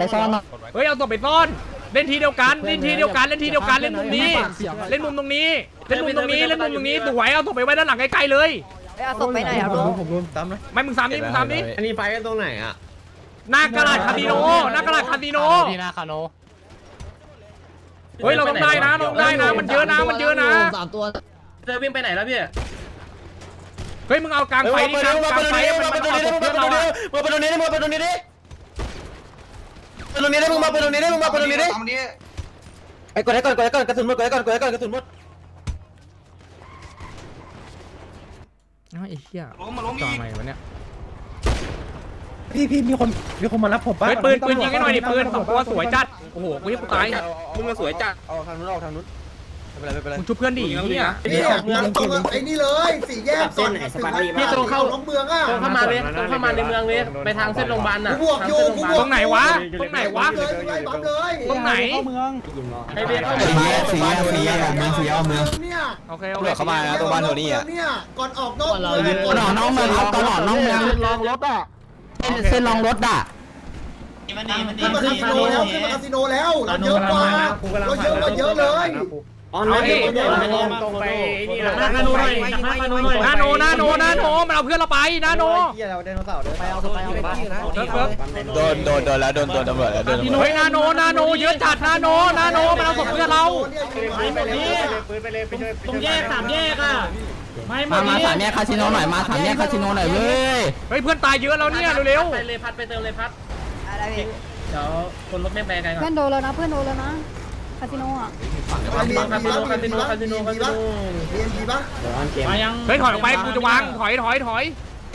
ไปซ่อนหน่อยเฮ้ยเอาตัวไปซ่อน เล่นทีเดียวกันเล่นทีเดียวกันเล่นทีเดียวกันเล่นมุมนี้ เล่นมุมตรงนี้เล่นมุมตรงนี้เล่นมุมตรงนี้สวยเอาตัวไปไว้ด้านหลังใกล้ๆเลยไปเอาศพไปไหนอะลุงผมรุนตามนะไม่มึงซ้ำนี่มึงซ้ำนี่อันนี้ไฟกันตรงไหนอะหน้ากระดาษคาสิโนหน้ากระดาษคาสิโนที่หน้าคาโนเฮ้ยเราต้องได้นะเราต้องได้นะ มันเยอะนะมันเยอะนะสามตัวเธอวิ่งไปไหนแล้วพี่เฮ้ยมึงเอากลางไฟนี่กลางกลางไฟมันมันเอาศพเพื่อนเราอะมาไปตรงนี้ดิมาไปตรงนี้ ดิไปตรงนี้ดิมึงมาไปตรงนี้ดิมึงมาไปตรงนี้ดิไอ้กดให้ก่อนกดให้ก่อนกระสุนหมดกดให้ก่อนกดให้ก่อนกระสุนหมดเอ้าไอ้เหี้ยจอใหม่วะเนี่ย พี่พี่มีคนมีคนมารับผมป่ะเฮ้ยปืนปืนยิงให้หน่อยดิปืนสองตัวสวยจัด โอ้โหกูยังกูตาย มึงก็สวยจัด ออกทางนู้นออกทางนู้นไม่ เป็นไรไม่เป็นไรมึงชุบเพื่อนดิเหี้ยเนี่ยมันตรงกับไอ้นี่เลยสี่แยกก่อนถึงบ้านพี่ตรงเข้าของเมืองอะตรงเข้ามาเลยตรงเข้ามาในเมืองเลยไปทางเส้นโรงพยาบาลน่ะกูบวกอยู่กูบวกตรงไหนวะตรงไหนวะเลยไล่ปั๊มเลยตรงไหนไอเบสเข้าสี่แยกสี่แยกสี่แยกเมืองสี่แยกเมืองเนี่ยโอเคโอเคเข้ามานะตรงบ้านโทนี่อะเนี่ยก่อนออกนอกเมืองตลอดน้องเมืองครับตลอดน้องเมืองลองรถอะเส้นรองรถอะขึ้นมาคาสิโนแล้วขึ้นมาคาสิโนแล้วเราเยอะกว่าเราเยอะกว่าเยอะเลย เอาดิตรงไปนี่นาโนหน่อยนาโนหน่อยนาโนนาโนนาโนมันเอาเพื่อนเราไปนาโนเหี้ยเราไดโนเสาร์เลยไปเอาไปเอาไปเฟิร์สเฟิร์สโดนโดนโดนแล้วโดนตัวตำรวจแล้วโดนตำรวจเฮ้ยนาโนนาโนเยอะจัดนาโนนาโนมันเอาศพเพื่อนเราตรงแยกสามแยกอะไม่หมมาดมานี้สามแยกคาสิโนหน่อยมาสามแยกคาสิโนหน่อยเว้ยเฮ้ยเพื่อนตายเยอะแล้วเนี่ยเร็วไปเลยพัดไปเติมเลยพัดอะไรพี่เดี๋ยวคนรถไม่แปลกันก่อเพื่อนนโดนแล้วนะเพื่อนโดนแล้วนะ คาสิโนอะคาสิโนคาสิโนคาสิโนคาสิโนคาสิโนเรียนดีปะมายังๆเฮ้ยถอยออกไปกูจะวางถอยถอยถอย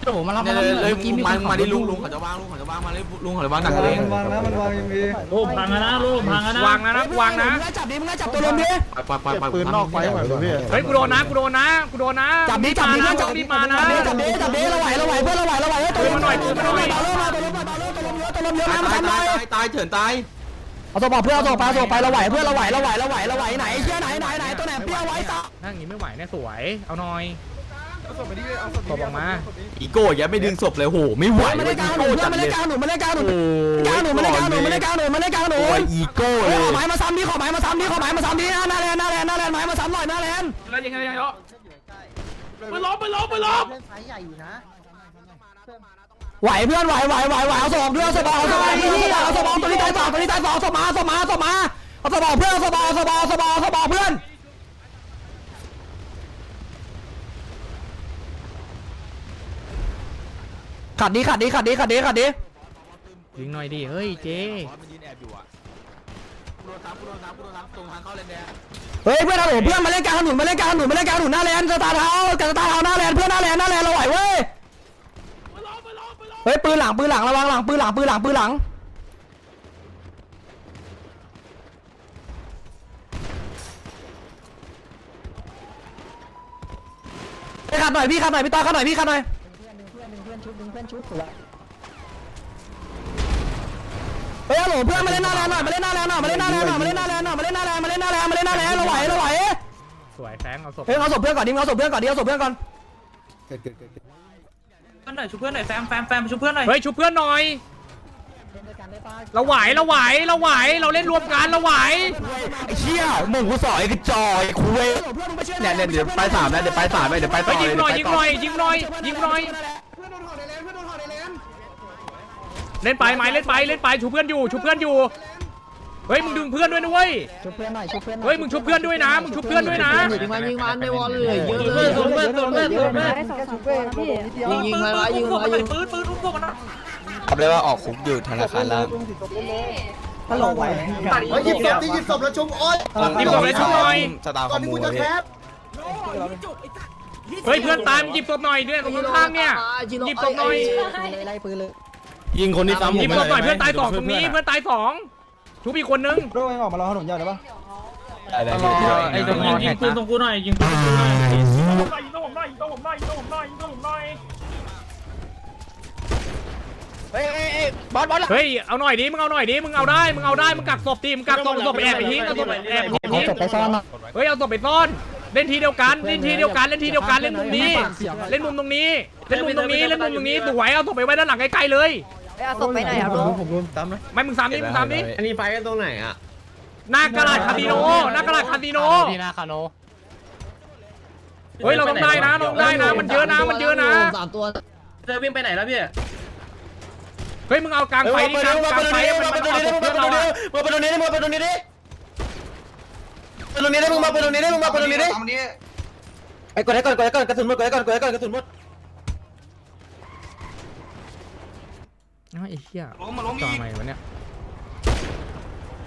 โอ้โหมารับเลมารับยเลยเมื่อกี้มีมาคนมาดิลุงลุงเขาจะวางลุงเขาจะวางมาเลยลุงเขาจะวางหนักเลยมันวางนะมันวางยังมีลูกพังแล้วนะลูกพังแล้วนะวางนะนะวางนะมึงจับดิมึงจับตัวลมดิปล่อยปล่อยปล่อยปืนนอกไฟไหวพี่เฮ้ยกูโดนนะกูโดนนะกูโดนนะจับดิจับดินะจับรีบมานะจับดิจับดิเราไหวเราไหวเพื่อนเราไหวเราไหวเฮ้ยตัวลมหน่อยตัวลมหน่อยตัวลมหน่อยตัวลมหน่อยตัวลมเยอะตัวลมเยอะตายมาตายทำหน่ตาอยยตายตายเฉินตาย เอาตัวบอกเพื่อนเอาตัวไปเอาตัวไปเราไหวเพื่อนเราไหวเราไหวเราไหวเราไหวไหนเชี่ยไหนไหนไหนตัวไหนเปรี้ยวไว้จ้านั่งอย่างนี้ไม่ไหวแน่สวย เอาหน่อยศพออกมาอีโก้อย่าไม่ดึงศพเลยโหไม่ไหวไม่ได้กลางหนูเพื่อนไม่ได้กลางหนูไม่ได้กลางหนูกลางหนูไม่ได้กลางหนูไม่ได้กลางหนูไม่ได้กลางหนูโอ้ยอีโก้เลเฮ้ยยขอไม้มาซ้ำดิขอไม้มาซ้ำดิขอไม้มาซ้ำดิหน้าแลนหน้าแลนหน้าแลนไม้มาซ้ำหน่อยหน้าแลนแล้วยังไงยังไงเนาะไปล้มไปล้มไปล้ม ไหวเพื่อนไหวไหวไหวไหวเอาศพด้วยเอาศพเอาศพเอาศพเอาศพเอาตัวนี้ตายสองตัวนี้ตายสองศพมาศพมาศพมาเอาศพเอาเพื่อนเอาศพเอาศพเอาศพเอาศพเอาเพื่อนขัดดีขัดดีขัดดีขัดดีขัดดียิงหน่อยดิเฮ้ยเจมันยืนแอบอยู่อะกูโดนซ้ำกูโดนซ้ำกูโดนซ้ำตรงทางเข้าเลนแดงเฮ้ยเพื่อนเอาเพื่อนมาเล่นกลางถนนมาเล่นกลางถนนมาเล่นกลางถนนหน้าแลนสตาร์เท้ากับสตาร์เท้าหน้าแลนเพื่อนหน้าแลนหน้าแลนเราไหวเว้ยเฮ้ยปืนหลังปืนหลังระวังหลังปืนหลังปืนหลังปืนหลังไปขัดหน่อยพี่ขัดหน่อยพี่ต้อขัดหน่อยพี่ขัดหน่อยเฮ้ยฮัลโหลเพื่อนมาเล่นหน้าแลนหน่อยมาเล่นหน้าแลนหน่อยมาเล่นหน้าแลนหน่อยมาเล่นหน้าแลนหน่อยมาเล่นหน้าแลนมาเล่นหน้าแลนมาเล่นหน้าแลนเราไหวเราไหวสวยแฟงเอาศพเฮ้ยเอาศพเพื่อนก่อนดิเอาศพเพื่อนก่อนดิเอาศพเพื่อนก่อน เกิดเกิดเกิดเพื่ อนหน่อยช่วยเพื่อนหน่อยแฟมแฟมแฟมช่วยเพื่อนหน่อยเฮ้ยชุบเพื่อนหน่อย เราไหวเราไหวเราไหวเราเล่นรวมกันเราไหวไอ้เชี่ยมึงกูสอยกระจอยคุยเนี่ยเนี่ยเดี๋ยวไปสามนะเดี๋ยวไปสามเลยเดี๋ยวไปต่เฮ้อยเลยิยงหน่อยเดี๋ยิวงไปหต่น่อยยิงหน่อยยิงหน่อยเล่นไปไหมเล่นไปเล่นไปชูเพื่อนอยู่ชูเพื่อนอยู่ เฮ้ยมึงดึงเพื่อนด้วยนะเว้ย ชุบเพื่อนหน่อยชุบเพื่อนเฮ้ยมึงชุบเพื่อนด้วยนะมึงชุบเพื่อนด้วยนะ ยิงมันยิงมันในวอลเลยเยอะเพื่อนเพื่อนเพื่อนเพื่อนเพื่อนเพื่อนได้สองสามตัวนะพี่ยิงยิงมาไว้ยิงมายิงปืนปืนปืนพวกมันนะทำเลยว่าออกคุกอยู่ธนาคารล่างตลกไหวเฮ้ยหยิบศพดิหยิบศพแล้วชุบโอ๊ยหยิบศพเลยชุบหน่อย สตาร์คก่ออนมที่มูกูจะพี่แคปเฮ้ยเพื่อนตายมึงหยิบศพหน่อยเนี่ยตรงข้างๆเนี่ยหยิบศพหน่อยไล่ปืนเลยยิงคนที่ซ้ำหยิบศพหน่อยเพื่อนตายสองตรงนี้เพื่อนตายสอง ชุบอีกคนนึงโร่เองออกมารอถนนใหญ่ได้ปะได้ได้ไอ้ตรงยิงยิงปืนตรงกูหน่อยยิงปืนตรงกูหน่อยเฮ้ยเอาหน่อยดิมึงเอาหน่อยดิมึงเอาได้มึงเอาได้มึงกักศพดิมึงกักศพศพไปแอบไปทิ้งเอาศพแอบไปเอาทิ้งศพไปซ่อนหน่อยเฮ้ยเอาศพไปซ่อนเล่นทีเดียวกันเล่นทีเดียวกันเล่นทีเดียวกันเล่นมุมนี้ เล่นมุมตรงนี้เล่นมุมตรงนี้เล่นมุมตรงนี้สวยเอาศพไปไว้ด้านหลังใกล้ๆเลย ไปเอาศพไปไหนครับลุงผมรวมตามนะไม่มึงซ้ำดิมึงซ้ำดิอันนี้ไฟกันตรงไหนอะหน้ากระดาษคาสิโนหน้ากระดาษคาสิโนที่หน้าคาโนเฮ้ยเราต้องได้นะเราต้องได้นะ มันเยอะนะมันเยอะนะสามตัวเธอวิ่งไปไหนแล้วพี่เฮ้ยมึงเอากลางไฟดิกลางกลางไฟมันมันเอาศพเพื่อนเราอะมาเป็นตรงนี้มาเป็นตรงนี้ดิเป็นตรงนี้ดิมึงมาเป็นตรงนี้ดิมึงมาเป็นตรงนี้ดิไอ้กดให้ก่อนกดให้ก่อนกระสุนหมดกดให้ก่อนกดให้ก่อนกระสุนหมด เอ้าไอ้เหี้ยล้มมาล้มอีกทำไมวะเนี่ย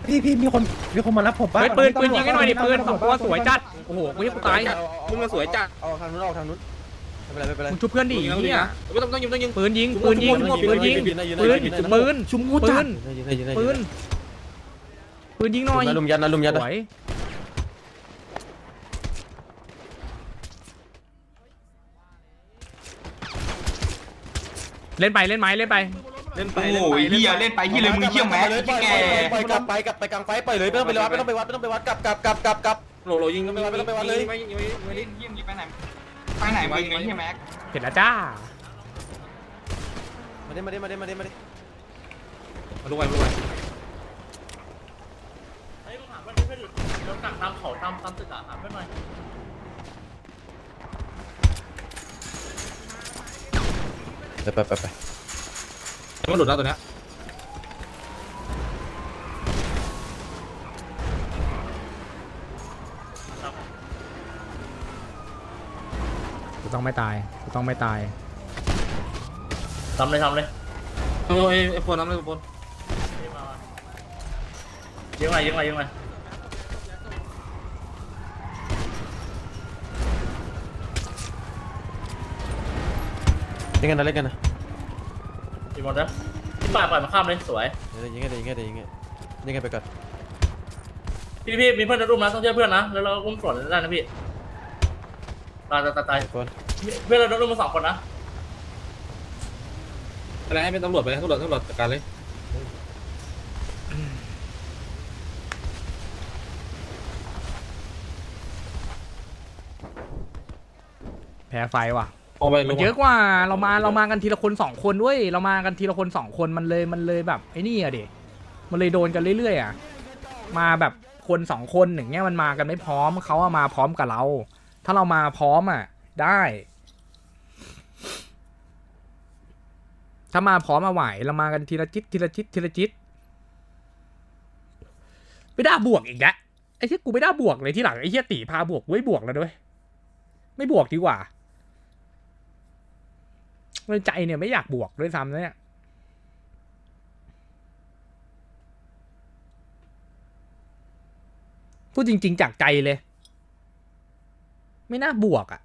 พี่พี่มีคนมีคนมารับผมป่ะเฮ้ยปืนปืนยิงให้หน่อยดิปืนสองตัวสวยจัด โอ้โหกูยังกูตาย มึงมาสวยจัดเอาทางนู้นเอาทางนู้นไม่เป็นไรไม่เป็นไรมึงชุบเพื่อนดิไอ้เหี้ยไม่ต้องต้องยิงต้องยิง ปืนยิงปืนยิงปืนยิงปืนปืนชุมงูจัดปืนปืนยิงหน่อยลุมยันนะลุมยันสนะวยเล่นไปเล่นไหมเล่นไป เล่นไปโอ้ยเฮียเล่นไปเฮียเลยมึงเฮียแม็กซ์แกไปกลับไปกลับไปกลางไฟไปเลยไม่ต้องไปวัดไม่ต้องไปวัดไม่ต้องไปวัดกลับกลับกลับกลับกลับโหลโหลยิงไม่ต้องไปวัดเลยไปไหนมาไอ้เหี้ยแม็กเห็นแล้วจ้ามาดิมาดิมาดิมาดิมาดิมาลุกไปลุกไปเฮ้ยมึงถามว่าเพื่อนเราตักตามเขาตามตามตึกอะถามเพื่อนหน่อยไปไปไปไป มันหลุดแล้วตัวเนี้ยกูต้องไม่ตายกูต้องไม่ตาย ทำเลยทำเลยโอ้ยไอ้โฟนทำเลยโฟนยิงไปยิงไปยิงไปเล่นกันนะเล่นกันนะ ยิงหมดนะที่ปล่อยปล่อยมาข้ามเลยสวย เดี๋ยวยิงไงเดี๋ยวยิงไงเดี๋ยวยิงไงยิงไงไปก่อนพี่พี่มีเพื่อนจะรุมนะต้องเชื่อเพื่อนนะแล้วเราอุ้มสวนได้นะพี่ตายตายตายตายคนเพื่อนเราโดนรุมมาสองคนนะอะไรให้เป็นตำรวจไปตำรวจตำรวจจัดการเลยแพ้ไฟว่ะ เอาไปมันเยอะกว่าเรามาเรามากันทีละคนสองคนด้วยเรามากันทีละคนสองคนมันเลยมันเลยแบบไอ้นี่อะเด็มันเลยโดนกันเรื่อยๆอะมาแบบคนสองคนอย่างเงี้ยมันมากันไม่พร้อมเขาอะมาพร้อมกับเรา ถ้าเรามาพร้อมอะได้ ถ้ามาพร้อมมาไหวเรามากันทีละจิตทีละจิตทีละจิตไม่ได้บวกอีกแล้วไอ้ที่กูไม่ได้บวกเลยที่หลังไอ้เหี้ยตีพาบวกไว้ยบวกแล้วด้วย ไม่บวกดีกว่า ในใจเนี่ยไม่อยากบวกด้วยซ้ำนะเนี่ยพูดจริง ๆ จากใจเลย ไม่น่าบวกอะ่ะ